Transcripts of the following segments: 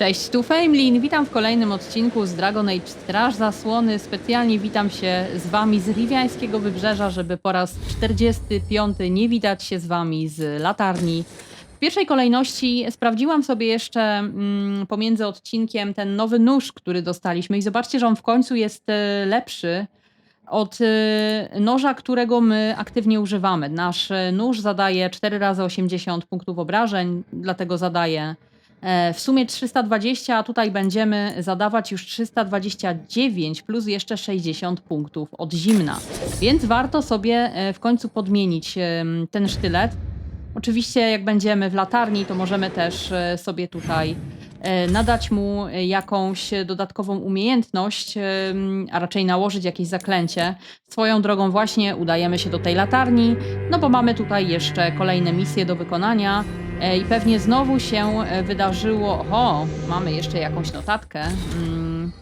Cześć, tu Famelin. Witam w kolejnym odcinku z Dragon Age Straż Zasłony. Specjalnie witam się z Wami z Riwiańskiego Wybrzeża, żeby po raz 45 nie widać się z Wami z latarni. W pierwszej kolejności sprawdziłam sobie jeszcze mm, pomiędzy odcinkiem ten nowy nóż, który dostaliśmy i zobaczcie, że on w końcu jest e, lepszy od e, noża, którego my aktywnie używamy. Nasz e, nóż zadaje 4 razy 80 punktów obrażeń, dlatego zadaje W sumie 320, a tutaj będziemy zadawać już 329 plus jeszcze 60 punktów od zimna. Więc warto sobie e, w końcu podmienić em, ten sztylet. Oczywiście jak będziemy w latarni, to możemy też e, sobie tutaj e, nadać mu jakąś dodatkową umiejętność, a raczej nałożyć jakieś zaklęcie. Swoją drogą właśnie udajemy się do tej latarni, no bo mamy tutaj jeszcze kolejne misje do wykonania. E, I pewnie znowu się e, wydarzyło. O, mamy jeszcze jakąś notatkę. Mm.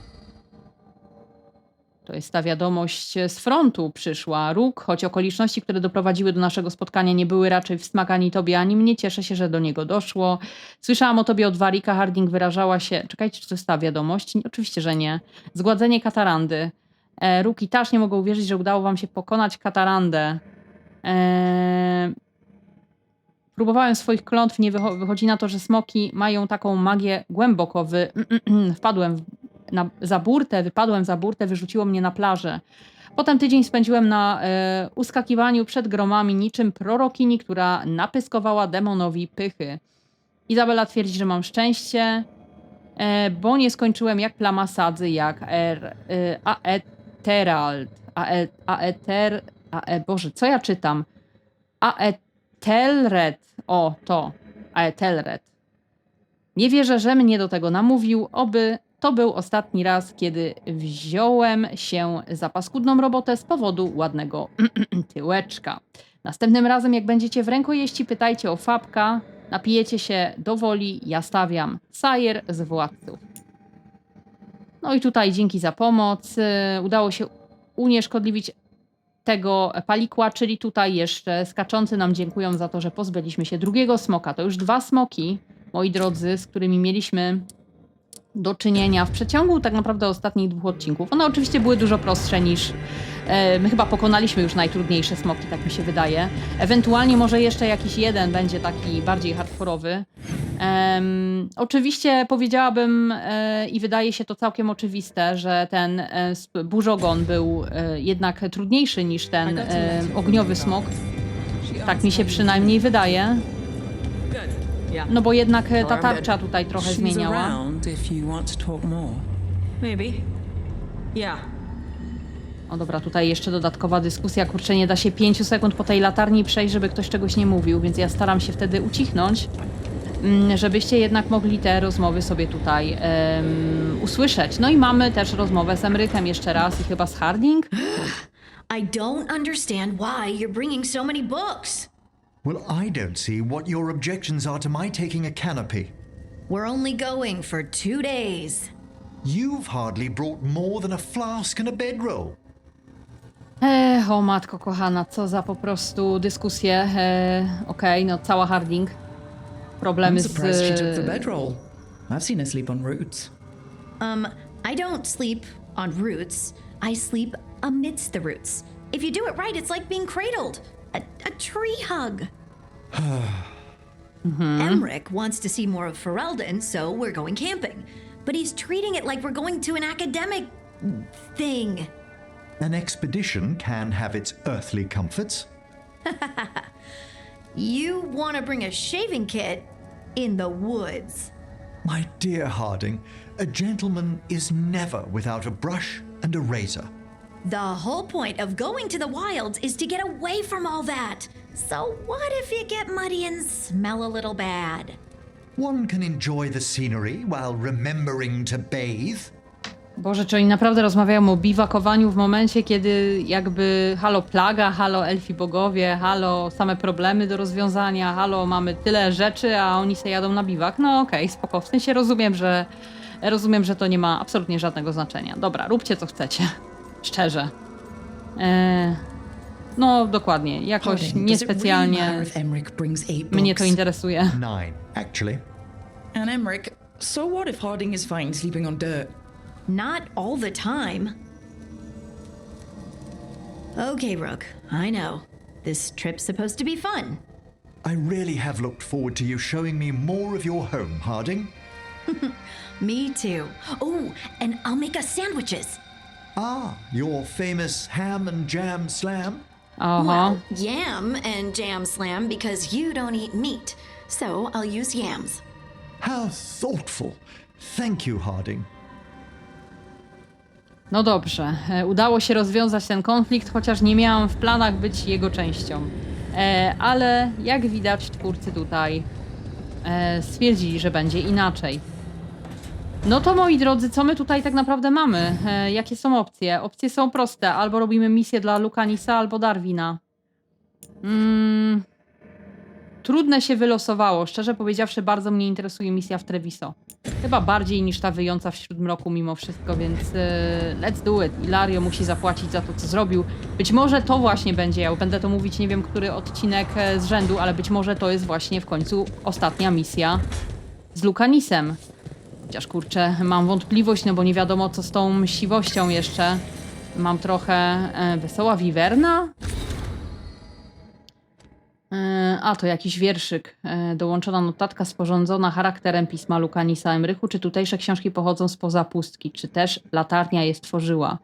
To jest ta wiadomość z frontu przyszła. Róg, choć okoliczności, które doprowadziły do naszego spotkania, nie były raczej w smak ani tobie, ani mnie. Cieszę się, że do niego doszło. Słyszałam o tobie od Warika. Harding wyrażała się. Czekajcie, czy to jest ta wiadomość? Oczywiście, że nie. Zgładzenie katarandy. E, Róg i Tasz nie mogą uwierzyć, że udało wam się pokonać katarandę. E, Próbowałem swoich klątw, nie wycho- wychodzi na to, że smoki mają taką magię głęboko. Wy... Wpadłem w... na... za burtę, wypadłem za burtę, wyrzuciło mnie na plażę. Potem tydzień spędziłem na e, uskakiwaniu przed gromami niczym prorokini, która napyskowała demonowi pychy. Izabela twierdzi, że mam szczęście, e, bo nie skończyłem jak plama sadzy, jak er, e, Aeterald. Ae, aeter... Ae, Boże, co ja czytam? Aetelred. O, to. Aetelred. Nie wierzę, że mnie do tego namówił, oby to był ostatni raz, kiedy wziąłem się za paskudną robotę z powodu ładnego tyłeczka. Następnym razem, jak będziecie w rękojeści, pytajcie o fabka, napijecie się do woli, ja stawiam. Sajer z władców. No i tutaj dzięki za pomoc. y, Udało się unieszkodliwić tego palikła, czyli tutaj jeszcze skaczący nam dziękują za to, że pozbyliśmy się drugiego smoka. To już dwa smoki, moi drodzy, z którymi mieliśmy do czynienia w przeciągu tak naprawdę ostatnich dwóch odcinków. One oczywiście były dużo prostsze niż my chyba pokonaliśmy już najtrudniejsze smoki, tak mi się wydaje. Ewentualnie może jeszcze jakiś jeden będzie taki bardziej hardkorowy. Em, oczywiście powiedziałabym e, i wydaje się to całkiem oczywiste, że ten e, burzogon był e, jednak trudniejszy niż ten e, ogniowy smok. Tak mi się przynajmniej wydaje. No bo jednak e, ta tarcza tutaj trochę zmieniała. Maybe. Yeah. O dobra, tutaj jeszcze dodatkowa dyskusja. Kurczę, nie da się 5 sekund po tej latarni przejść, żeby ktoś czegoś nie mówił, więc ja staram się wtedy ucichnąć, mm, żebyście jednak mogli te rozmowy sobie tutaj em, usłyszeć. No i mamy też rozmowę z Emrykiem jeszcze raz i chyba z Harding. I don't understand why you're bringing so many books. Well, I don't see what your objections are to my taking a canopy. We're only going for two days. You've hardly brought more than a flask and a bedroll. Ech, o matko kochana, co za po prostu dyskusje. E, Okej, no cała Harding. Problemy I'm z... surprised she took the bedroll. I've seen her sleep on roots. Um, I don't sleep on roots. I sleep amidst the roots. If you do it right, it's like being cradled. A, a tree hug. Mm-hmm. Emmerich wants to see more of Ferelden, so we're going camping. But he's treating it like we're going to an academic thing. An expedition can have its earthly comforts. You want to bring a shaving kit in the woods. My dear Harding, a gentleman is never without a brush and a razor. The whole point of going to the wilds is to get away from all that. So, what if you get muddy and smell a little bad? One can enjoy the scenery while remembering to bathe. Boże, czy oni naprawdę rozmawiają o biwakowaniu w momencie, kiedy jakby halo plaga, halo elfi bogowie, halo same problemy do rozwiązania, halo mamy tyle rzeczy, a oni se jadą na biwak. No okej, spoko. W sensie rozumiem, że rozumiem, że to nie ma absolutnie żadnego znaczenia. Dobra, róbcie co chcecie. Szczerze. Eee, no dokładnie, jakoś niespecjalnie mnie to interesuje. Nine, actually. And Emmerich, So what if Harding is fine sleeping on dirt? Not all the time. Okay, Rook, I know. This trip's supposed to be fun. I really have looked forward to you showing me more of your home, Harding. Me too. Oh, and I'll make us sandwiches. Ah, your famous ham and jam slam? Aha. Well, yam and jam slam because you don't eat meat. So I'll use yams. How thoughtful. Thank you, Harding. No dobrze, e, udało się rozwiązać ten konflikt, chociaż nie miałam w planach być jego częścią. E, ale jak widać, twórcy tutaj e, stwierdzili, że będzie inaczej. No to moi drodzy, co my tutaj tak naprawdę mamy? E, jakie są opcje? Opcje są proste. Albo robimy misję dla Lucanisa, albo Darwina. Mm, trudne się wylosowało. Szczerze powiedziawszy, bardzo mnie interesuje misja w Treviso. Chyba bardziej niż ta wyjąca w Śródmroku mimo wszystko, więc e, let's do it. Ilario musi zapłacić za to, co zrobił. Być może to właśnie będzie, ja będę to mówić, nie wiem, który odcinek e, z rzędu, ale być może to jest właśnie w końcu ostatnia misja z Lucanisem. Chociaż kurczę, mam wątpliwość, no bo nie wiadomo, co z tą siwością jeszcze. Mam trochę e, wesoła wiwerna? E, A, to jakiś wierszyk. E, Dołączona notatka sporządzona charakterem pisma Lukanisa Emrychu. Czy tutejsze książki pochodzą spoza pustki? Czy też latarnia je stworzyła?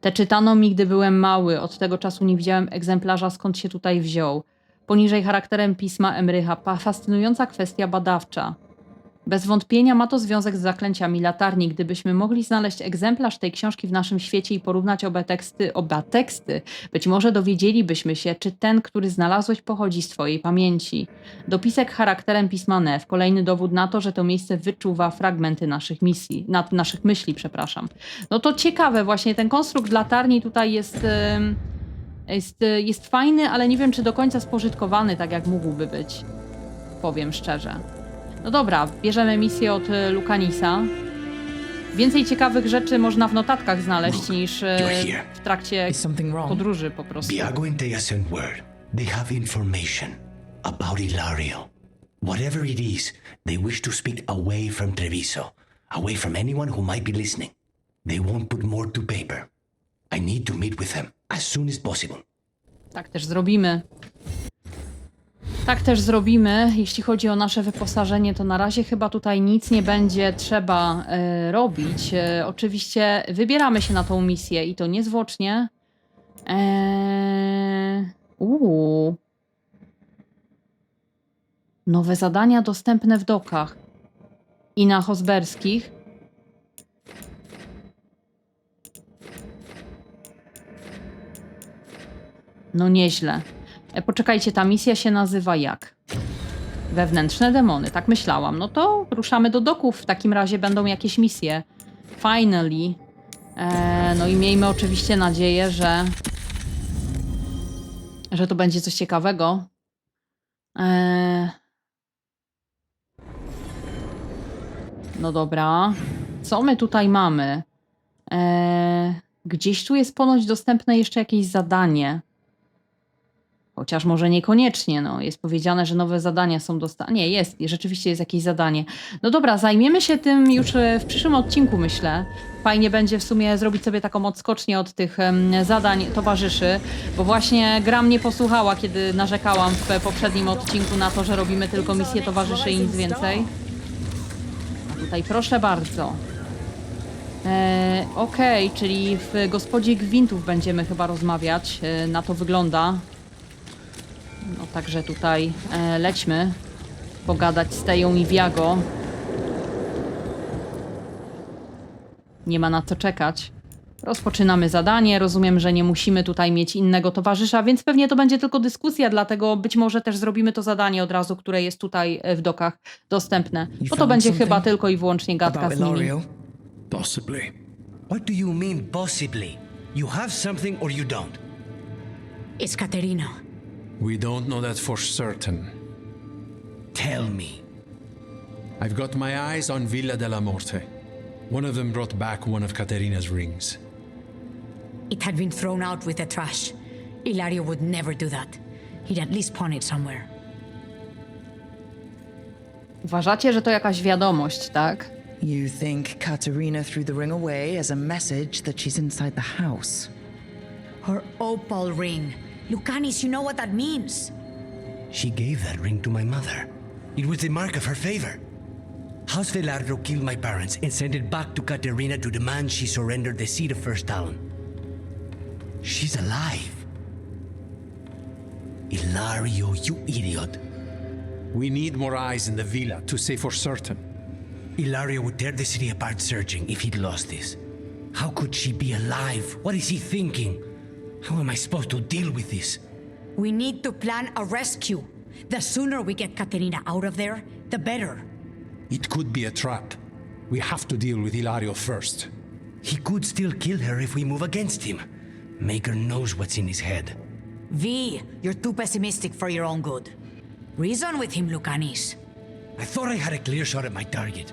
Te czytano mi, gdy byłem mały. Od tego czasu nie widziałem egzemplarza, skąd się tutaj wziął. Poniżej charakterem pisma Emrycha. Fascynująca kwestia badawcza. Bez wątpienia ma to związek z zaklęciami latarni. Gdybyśmy mogli znaleźć egzemplarz tej książki w naszym świecie i porównać oba teksty, oba teksty, być może dowiedzielibyśmy się, czy ten, który znalazłeś, pochodzi z twojej pamięci. Dopisek charakterem pisma Nef. Kolejny dowód na to, że to miejsce wyczuwa fragmenty naszych misji, na, naszych myśli, przepraszam. No to ciekawe, właśnie ten konstrukt latarni tutaj jest, jest, jest fajny, ale nie wiem, czy do końca spożytkowany, tak jak mógłby być. Powiem szczerze. No dobra, bierzemy misję od y, Lucanisa. Więcej ciekawych rzeczy można w notatkach znaleźć niż y, you're here. w trakcie Is something wrong? podróży po prostu. Biago and Thea sent word. They have information about Ilario. Whatever it is, they wish to speak away from Treviso, away from anyone who might be listening. They won't put more to paper. I need to meet with them as soon as possible. Tak też zrobimy. Tak też zrobimy. Jeśli chodzi o nasze wyposażenie, to na razie chyba tutaj nic nie będzie trzeba e, robić. E, oczywiście wybieramy się na tą misję i to niezwłocznie. Eee, uuu. Nowe zadania dostępne w dokach i na hosberskich. No nieźle. E, Poczekajcie, ta misja się nazywa jak? Wewnętrzne demony, tak myślałam. No to ruszamy do doków, w takim razie będą jakieś misje. Finally. E, no i miejmy oczywiście nadzieję, że że to będzie coś ciekawego. E, no dobra. Co my tutaj mamy? E, gdzieś tu jest ponoć dostępne jeszcze jakieś zadanie. Chociaż może niekoniecznie, no. Jest powiedziane, że nowe zadania są dostępne. Nie, jest, rzeczywiście jest jakieś zadanie. No dobra, zajmiemy się tym już e, w przyszłym odcinku, myślę. Fajnie będzie w sumie zrobić sobie taką odskocznię od tych zadań towarzyszy, bo właśnie gra mnie posłuchała, kiedy narzekałam w poprzednim odcinku na to, że robimy tylko misje towarzyszy i nic więcej. A tutaj proszę bardzo. E, Okej, czyli w gospodzie gwintów będziemy chyba rozmawiać. E, na to wygląda. No także tutaj e, lećmy pogadać z Teją i Viago. Nie ma na co czekać. Rozpoczynamy zadanie. Rozumiem, że nie musimy tutaj mieć innego towarzysza, więc pewnie to będzie tylko dyskusja, dlatego być może też zrobimy to zadanie od razu, które jest tutaj e, w dokach dostępne. Bo to będzie chyba tylko i wyłącznie gadka z nimi. Possibly. What do you mean, possibly? You have something or you don't? It's Caterina. We don't know that for certain. Tell me. I've got my eyes on Villa della Morte. One of them brought back one of Caterina's rings. It had been thrown out with the trash. Ilario would never do that. He'd at least pawn it somewhere. Uważacie, że to jakaś wiadomość, tak? You think Katerina threw the ring away as a message that she's inside the house. Her opal ring. Lucanis, you know what that means. She gave that ring to my mother. It was the mark of her favor. House Velardo killed my parents and sent it back to Katerina to demand she surrender the seat of First Town. She's alive. Ilario, you idiot. We need more eyes in the villa to say for certain. Ilario would tear the city apart searching if he'd lost this. How could she be alive? What is he thinking? How am I supposed to deal with this? We need to plan a rescue. The sooner we get Katerina out of there, the better. It could be a trap. We have to deal with Ilario first. He could still kill her if we move against him. Maker knows what's in his head. V, you're too pessimistic for your own good. Reason with him, Lucanis. I thought I had a clear shot at my target.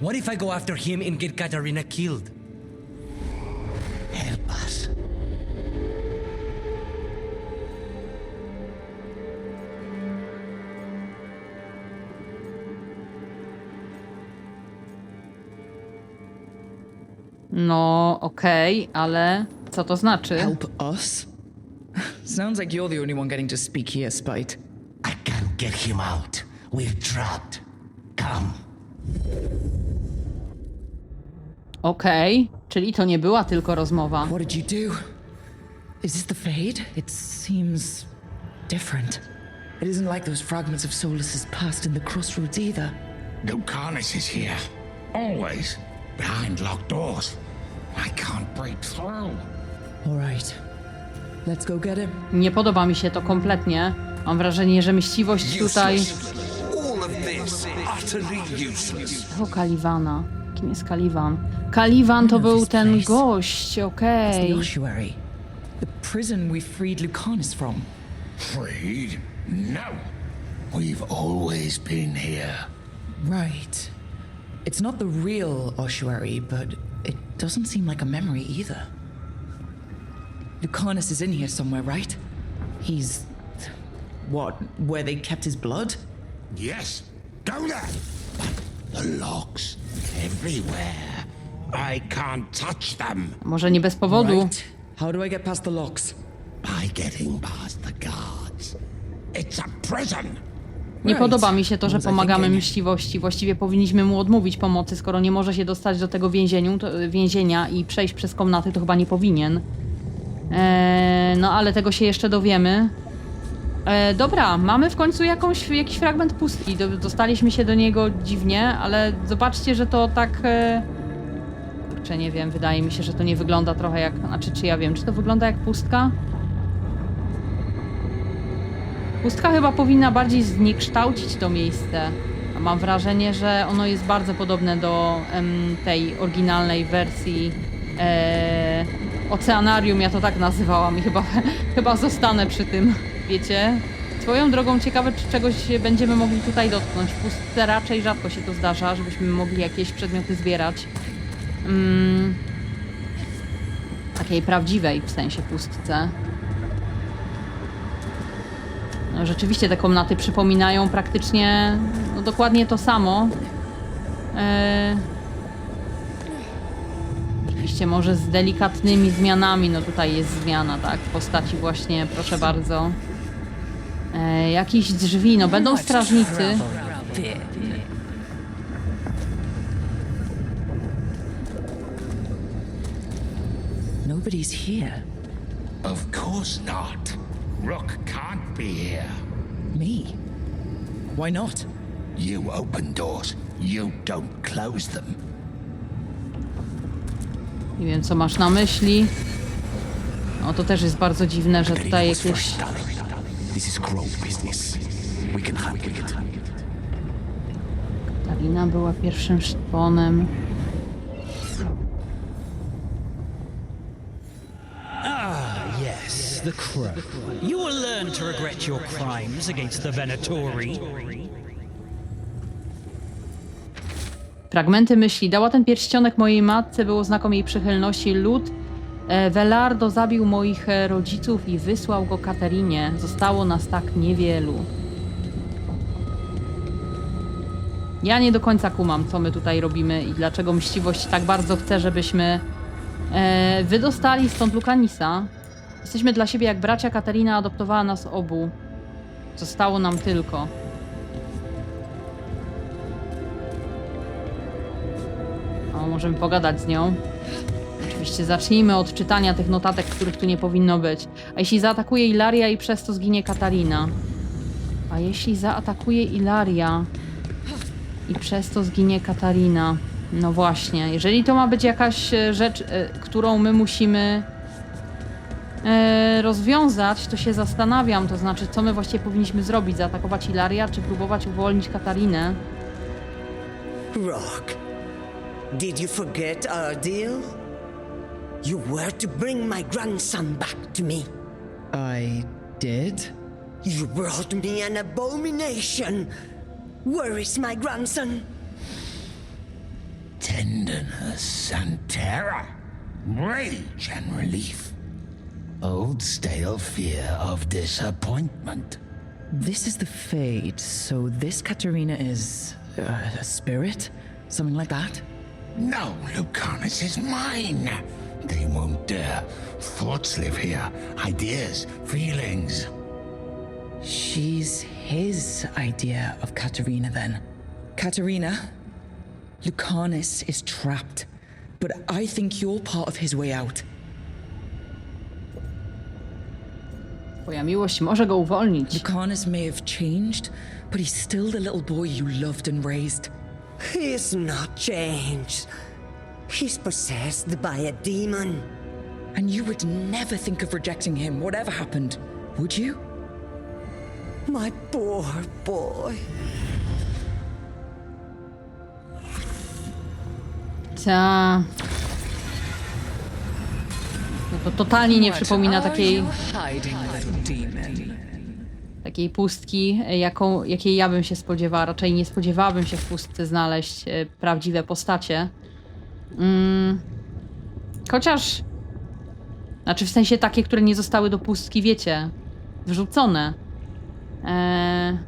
What if I go after him and get Katarina killed? Help us. No, okej, ale co to znaczy? Help us? Sounds like you're the only one getting to speak here, Spite. I can't get him out. We're trapped. Come. Okej, czyli to nie była tylko rozmowa. What did you do? Is this the Fade? It seems different. It isn't like those fragments of Solus's past in the crossroads either. Lucanus is here. Always. Behind locked doors. I can't break through. All right. Let's go get him. Nie podoba mi się to kompletnie. Mam wrażenie, że myśliwość tutaj... All of this utterly useless. O, Kaliwana. Kim jest Kaliwan? Kaliwan to był ten gość, okej. The ossuary. The prison we freed Lucanus from. Freed? No. We've always been here. Right. It's not the real ossuary, but it doesn't seem like a memory either. Lucanus is in here somewhere, right? He's. What? Where they kept his blood? Yes. Go there. But the locks everywhere. I can't touch them Może nie bez powodu. Right. How do I get past the locks? by getting past the guards. It's a prison. Nie Right. podoba mi się to, że pomagamy myśliwości. Właściwie powinniśmy mu odmówić pomocy, skoro nie może się dostać do tego więzieniu, to, więzienia i przejść przez komnaty, to chyba nie powinien. Eee, no ale tego się jeszcze dowiemy. E, dobra, mamy w końcu jakąś, jakiś fragment pustki. Do, dostaliśmy się do niego dziwnie, ale zobaczcie, że to tak. E... Kurczę, nie wiem, wydaje mi się, że to nie wygląda trochę jak. Znaczy, czy ja wiem, czy to wygląda jak pustka? Pustka chyba powinna bardziej zniekształcić to miejsce. Mam wrażenie, że ono jest bardzo podobne do em, tej oryginalnej wersji e, Oceanarium, ja to tak nazywałam i chyba, chyba zostanę przy tym, wiecie? Swoją drogą ciekawe, czy czegoś będziemy mogli tutaj dotknąć. W pustce raczej rzadko się to zdarza, żebyśmy mogli jakieś przedmioty zbierać. Mm, takiej prawdziwej w sensie pustce. Rzeczywiście te komnaty przypominają praktycznie no, dokładnie to samo. E... Oczywiście może z delikatnymi zmianami. No tutaj jest zmiana, tak? W postaci właśnie, proszę bardzo. E, jakieś drzwi, no będą strażnicy. Nobody's here. Of course not. Rook can't be here. Me? Why not? You open doors. You don't close them. Nie wiem, co masz na myśli. No to też jest bardzo dziwne, że tutaj jakieś... This is Grove business. We can handle it. Katarina była pierwszym szponem. The crow. You will learn to regret your crimes against the Venatori. Fragmenty myśli. Dała ten pierścionek mojej matce, było znakom jej przychylności. Lud e, Velardo zabił moich e, rodziców i wysłał go Katarinie. Zostało nas tak niewielu. Ja nie do końca kumam, co my tutaj robimy i dlaczego mściwość tak bardzo chce, żebyśmy e, wydostali stąd Lukanisa. Jesteśmy dla siebie jak bracia. Katarina adoptowała nas obu. Zostało nam tylko. O, możemy pogadać z nią. Oczywiście zacznijmy od czytania tych notatek, których tu nie powinno być. A jeśli zaatakuje Ilaria i przez to zginie Katarina? A jeśli zaatakuje Ilaria i przez to zginie Katarina? No właśnie, jeżeli to ma być jakaś e, rzecz, e, którą my musimy rozwiązać, to się zastanawiam, to znaczy, co my właściwie powinniśmy zrobić? Zaatakować Ilaria, czy próbować uwolnić Katarinę? Rock, did you forget our deal? You were to bring my grandson back to me. I did? You brought me an abomination. Where is my grandson? Tenderness and terror, rage and relief. Old stale fear of disappointment. This is the Fade, so this Katerina is. Uh, a spirit? Something like that? No, Lucanus is mine. They won't dare. Thoughts live here, ideas, feelings. She's his idea of Katerina then. Katerina, Lucanus is trapped, but I think you're part of his way out. Twoja miłość może go uwolnić. Lucanus may have changed, but he's still the little boy you loved and raised. He's not changed. He's possessed by a demon. And you would never think of rejecting him, whatever happened, would you? My poor boy. Ta. No to totalnie nie przypomina takiej, takiej pustki, e, jaką, jakiej ja bym się spodziewała. Raczej nie spodziewałabym się w pustce znaleźć e, prawdziwe postacie. Mm. Chociaż. Znaczy w sensie takie, które nie zostały do pustki, wiecie, wrzucone. Eee...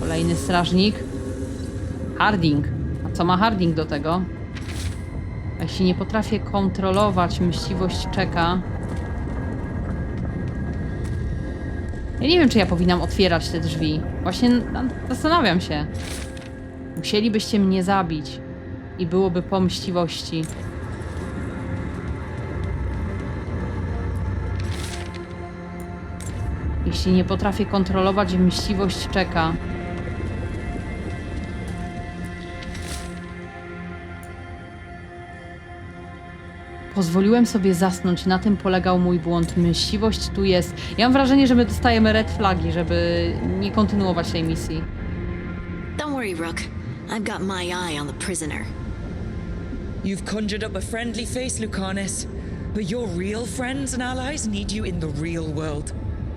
Kolejny strażnik. Harding. Co ma Harding do tego? A Jeśli nie potrafię kontrolować, mściwość czeka. Ja nie wiem, czy ja powinnam otwierać te drzwi. Właśnie na- zastanawiam się. Musielibyście mnie zabić. I byłoby po mściwości. Jeśli nie potrafię kontrolować, mściwość czeka. Pozwoliłem sobie zasnąć, na tym polegał mój błąd. Myśliwość tu jest. Ja mam wrażenie, że my dostajemy red flagi, żeby nie kontynuować tej misji. Don't worry, Rook. I've got my eye on the prisoner. You've conjured up a friendly face, Lucanus, but your real friends and allies need you in the real world.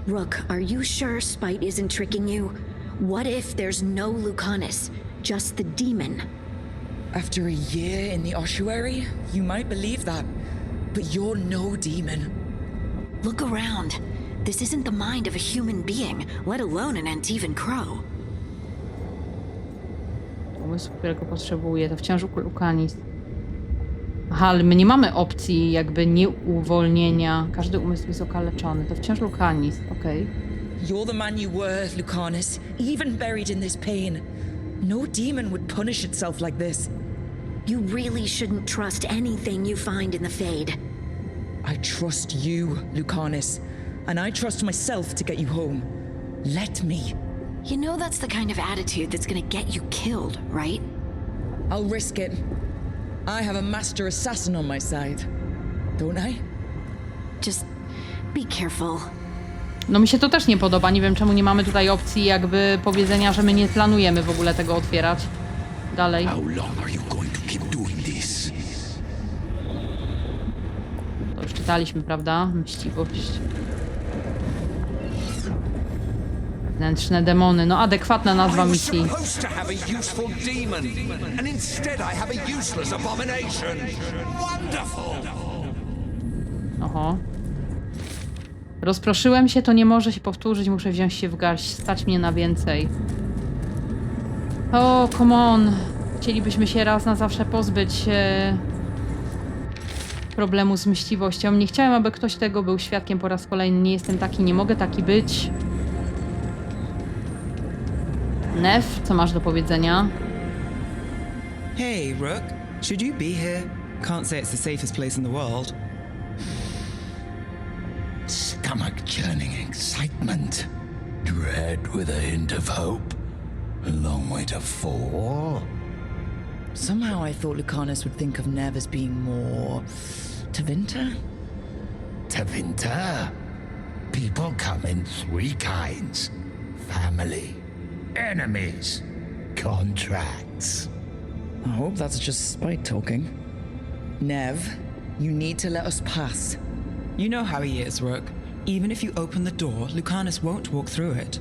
Rook, are you sure Spite isn't tricking you? What if there's no Lucanus, just the demon? After a year in the ossuary, you might believe that, but you're no demon. Look around. This isn't the mind of a human being, let alone an Antivan Crow. Umysł, którego potrzebuję, to wciąż Lukanis. Aha, ale my nie mamy opcji jakby nieuwolnienia. Każdy umysł jest okaleczony. To wciąż Lukanis, okej. You're the man you were, Lucanus, even buried in this pain. No demon would punish itself like this. You really shouldn't trust anything you find in the Fade. I trust you, Lucanus, and I trust myself to get you home. Let me. You know that's the kind of attitude that's gonna get you killed, right? I'll risk it. I have a master assassin on my side. Don't I? Just be careful. No mi się to też nie podoba. Nie wiem czemu nie mamy tutaj opcji jakby powiedzenia, że my nie planujemy w ogóle tego otwierać. Dalej. How long are you going to keep doing this? To już czytaliśmy, prawda? Mściwość. Wnętrzne demony. No adekwatna nazwa misji. Oho. Rozproszyłem się, to nie może się powtórzyć, muszę wziąć się w garść, stać mnie na więcej. O, come on. Chcielibyśmy się raz na zawsze pozbyć e, problemu z myśliwością. Nie chciałem, aby ktoś tego był świadkiem po raz kolejny. Nie jestem taki, nie mogę taki być. Nef, co masz do powiedzenia? Hey, Rook. Should you be here? Can't say it's the safest place in the world. Stomach churning excitement. Dread with a hint of hope. A long way to fall. Somehow I thought Lucanus would think of Nev as being more. Tevinter? Tevinter. People come in three kinds family, enemies, contracts. I hope that's just spite talking. Nev, you need to let us pass. You know how he is, Rook. Even if you open the door, Lucanus won't walk through it.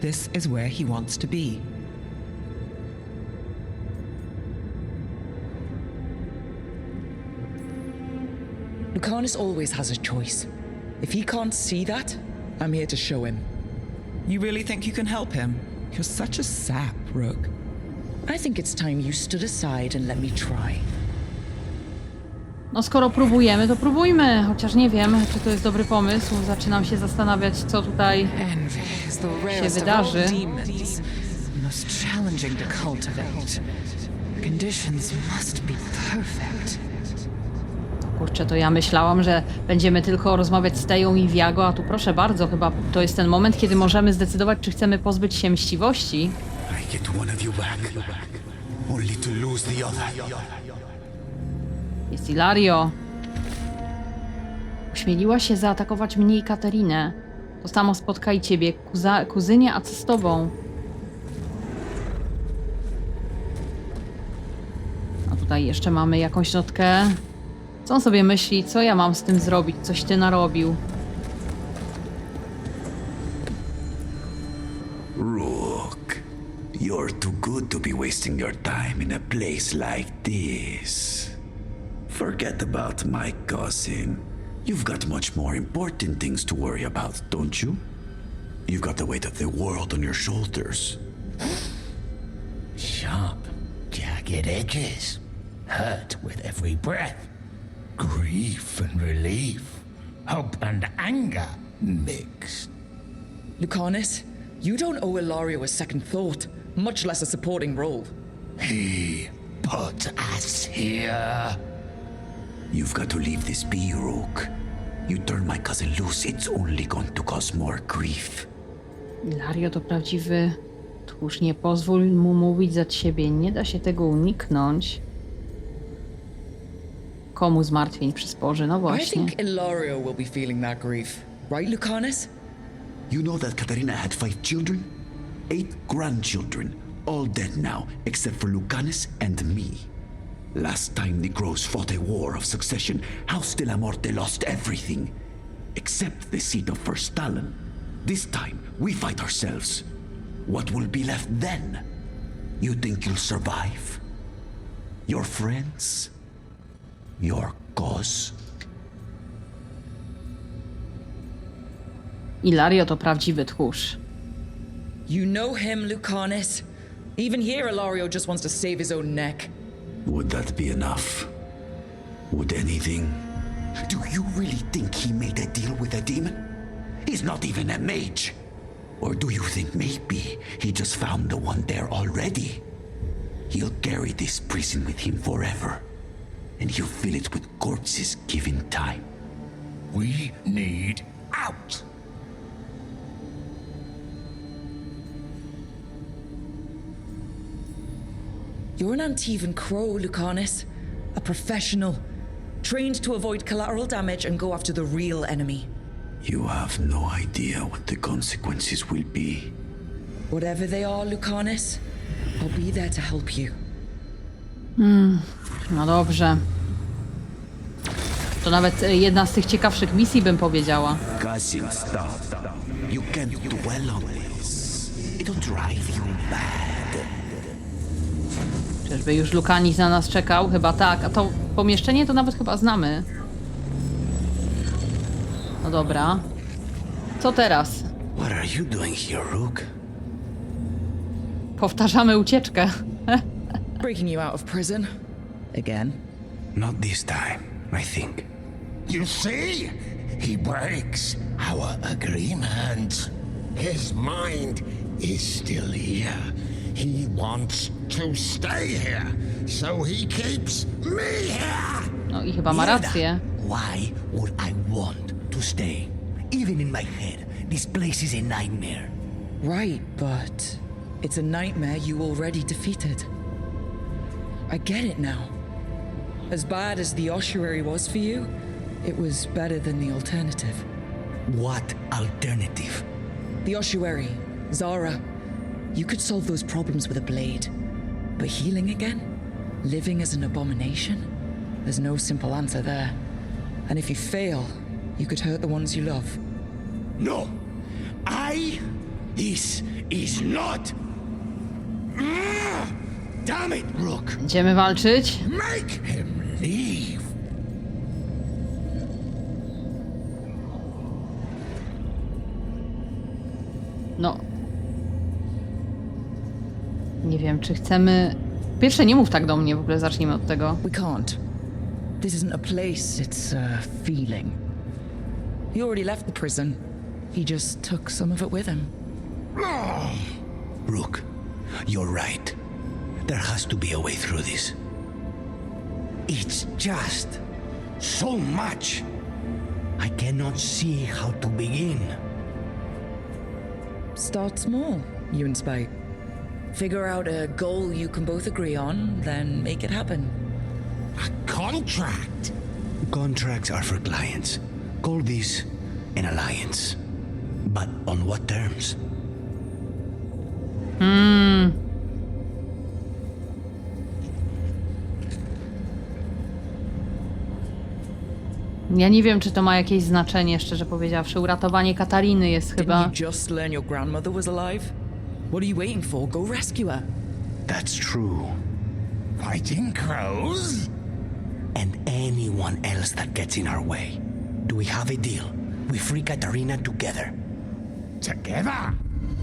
This is where he wants to be. Lucanus always has a choice. If he can't see that, I'm here to show him. You really think you can help him? You're such a sap, Rook. I think it's time you stood aside and let me try. No skoro próbujemy, to próbujmy. Chociaż nie wiem, czy to jest dobry pomysł. Zaczynam się zastanawiać, co tutaj się wydarzy. Conditions must be perfect. Kurczę, to ja myślałam, że będziemy tylko rozmawiać z Teją i Viago, a tu proszę bardzo, chyba to jest ten moment, kiedy możemy zdecydować, czy chcemy pozbyć się mściwości. I get one of you back, only to lose the other. Jest Ilario. Ośmieliła się zaatakować mnie i Katerinę. To samo spotka i ciebie, kuza, kuzynie, a co z tobą? A tutaj jeszcze mamy jakąś notkę. Co on sobie myśli? Co ja mam z tym zrobić? Coś ty narobił. Rook, you're too good to be wasting your time in a place like this. Forget about my cousin. You've got much more important things to worry about, don't you? You've got the weight of the world on your shoulders. Sharp, jagged edges. Hurt with every breath. Grief and relief. Hope and anger mixed. Lucanus, you don't owe Ilario a second thought, much less a supporting role. He put us here. You've got to leave this be, Rook. You turn my cousin loose, it's only going to cause more grief. Ilario to prawdziwy tchórz. Nie pozwól mu mówić za ciebie. Nie da się tego uniknąć. Komu zmartwień przysporzy? No I właśnie. think Ilario will be feeling that grief. Right, Lucanus? You know that Katarina had five children? Eight grandchildren, all dead now, except for Lucanus and me. Last time the Gross fought a war of succession, House de la Morte lost everything, except the seat of First Stalin. This time, we fight ourselves. What will be left then? You think you'll survive? Your friends? Your cause? Ilario to prawdziwy tchórz. You know him, Lucanus. Even here, Ilario just wants to save his own neck. Would that be enough? Would anything? Do you really think he made a deal with a demon? He's not even a mage. Or do you think maybe he just found the one there already? He'll carry this prison with him forever. And he'll fill it with corpses given time. We need out. You're an Antivan crow, Lucanus. A professional. Trained to avoid collateral damage and go after the real enemy. You have no idea what the consequences will be. Whatever they are, Lucanus, I'll be there to help you. Hmm, no dobrze. To nawet jedna z tych ciekawszych misji bym powiedziała. Cousin stuff. You can't dwell on this. It'll drive you mad. Czyżby już Lukanis na nas czekał? Chyba tak. A to pomieszczenie to nawet chyba znamy. No dobra. Co teraz? What are you doing here, Rook? Powtarzamy ucieczkę. Breaking you out of prison. Again. Not this time, I think. You see? He breaks our agreement. His mind is still here. He wants to stay here, so he keeps me here. No i chyba ma Mierda. rację. Why would I want to stay? Even in my head, this place is a nightmare. Right, but it's a nightmare you already defeated. I get it now. As bad as the ossuary was for you, it was better than the alternative. What alternative? The ossuary, Zara. You could solve those problems with a blade. But healing again? Living as an abomination? There's no simple answer there. And if you fail, you could hurt the ones you love. No. I. This is not. Ah! Damn it, Rook. Będziemy walczyć. Make him leave. No. Nie wiem, czy chcemy. Pierwsze, nie mów tak do mnie, w ogóle zacznijmy od tego. We can't. This isn't a place, it's a feeling. He already left the prison. He just took some of it with him. Rook, you're right. There has to be a way through this. It's just so much. I cannot see how to begin. Start small, you and Spike. Figure out a goal you can both agree on, then make it happen. A contract. Contracts are for clients. Call this an alliance. But on what terms? Hmm. Ja nie wiem, czy to ma jakieś znaczenie, szczerze powiedziawszy. Uratowanie Katariny jest chyba. Didn't you just learn your grandmother was alive? What are you waiting for? Go rescue her. That's true. Fighting crows? And anyone else that gets in our way. Do we have a deal? We free Katarina together. Together,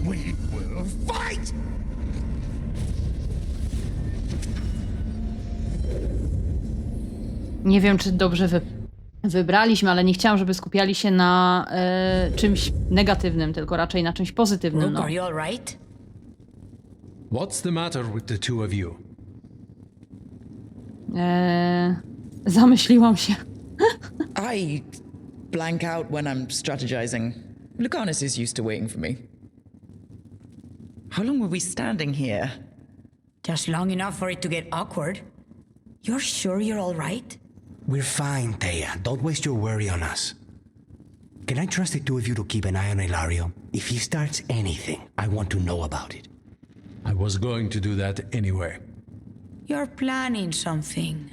we will fight! Nie wiem, czy dobrze wy... wybraliśmy, ale nie chciałam, żeby skupiali się na e, czymś negatywnym, tylko raczej na czymś pozytywnym. Rook, No. are you alright? What's the matter with the two of you? E, zamyśliłam się. I blank out when I'm strategizing. Lucanus is used to waiting for me. How long were we standing here? Just long enough for it to get awkward. You're sure you're all right? We're fine, Thea. Don't waste your worry on us. Can I trust the two of you to keep an eye on Ilario? If he starts anything, I want to know about it. I was going to do that anyway. You're planning something.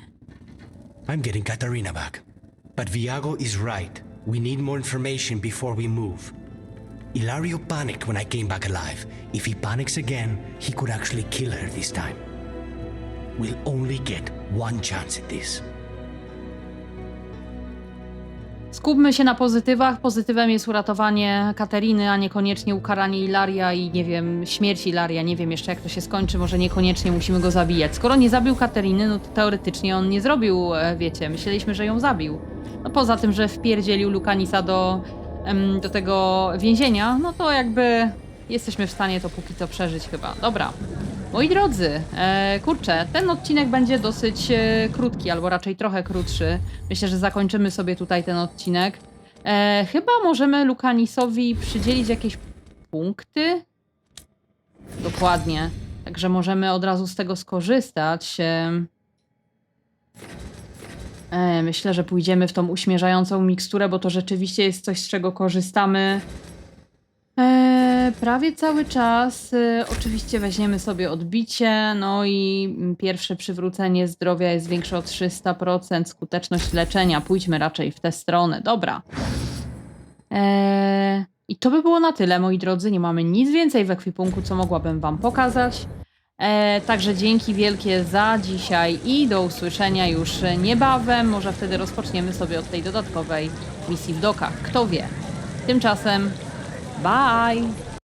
I'm getting Katarina back. But Viago is right. We need more information before we move. Ilario panicked when I came back alive. If he panics again, he could actually kill her this time. We'll only get one chance at this. Skupmy się na pozytywach. Pozytywem jest uratowanie Kateriny, a niekoniecznie ukaranie Ilaria i nie wiem, śmierć Ilaria. Nie wiem jeszcze jak to się skończy, może niekoniecznie musimy go zabijać. Skoro nie zabił Kateriny, no to teoretycznie on nie zrobił, e, wiecie, myśleliśmy, że ją zabił. No poza tym, że wpierdzielił Lukanisa do, do tego więzienia, no to jakby jesteśmy w stanie to póki co przeżyć chyba. Dobra. Moi drodzy, e, kurczę, ten odcinek będzie dosyć e, krótki, albo raczej trochę krótszy. Myślę, że zakończymy sobie tutaj ten odcinek. E, chyba możemy Lukanisowi przydzielić jakieś punkty. Dokładnie. Także możemy od razu z tego skorzystać. E, e, myślę, że pójdziemy w tą uśmierzającą miksturę, bo to rzeczywiście jest coś, z czego korzystamy E, prawie cały czas. E, oczywiście weźmiemy sobie odbicie, no i pierwsze przywrócenie zdrowia jest większe o 300%, skuteczność leczenia. Pójdźmy raczej w tę stronę. Dobra. E, I to by było na tyle, moi drodzy. Nie mamy nic więcej w ekwipunku, co mogłabym Wam pokazać. E, także dzięki wielkie za dzisiaj i do usłyszenia już niebawem. Może wtedy rozpoczniemy sobie od tej dodatkowej misji w dokach. Kto wie. Tymczasem bye!